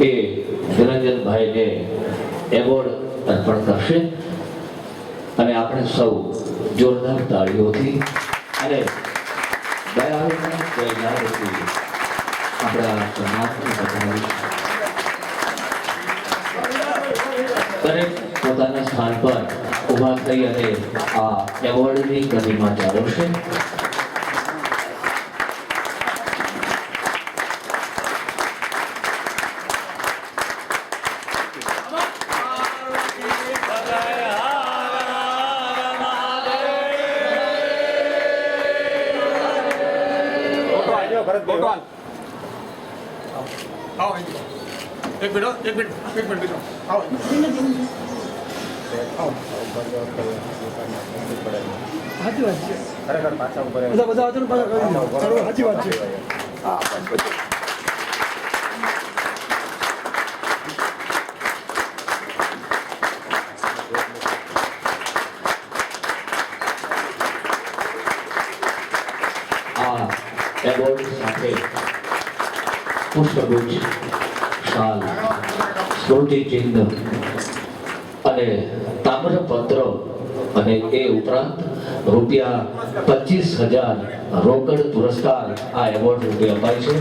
એ નિરંજનભાઈને award અર્પણ કરશે. અને આપણે સૌ જોરદાર તાળીઓથી અને દયાળુના આપણા દરેક પોતાના સ્થાન પર ઊભા થઈ અને આ એવોર્ડની ગતિમાં જાળવશે ફોટો હાલ. આવો. અહીં. એક મિનિટ હો, એક મિનિટ એક મિનિટ બીજો આવો. આવો. સાચી વાત છે. ખરેખર પાછા ઉપર બધા બધા પાછા સાચી વાત છે. આ એવોર્ડ સાથે પુષ્પગુચ્છ શાલ સ્મૃતિ ચિહ્ન અને તામ્રપત્ર અને એ ઉપરાંત રૂપિયા પચીસ હજાર રોકડ પુરસ્કાર આ એવોર્ડ રૂપે અપાય છે.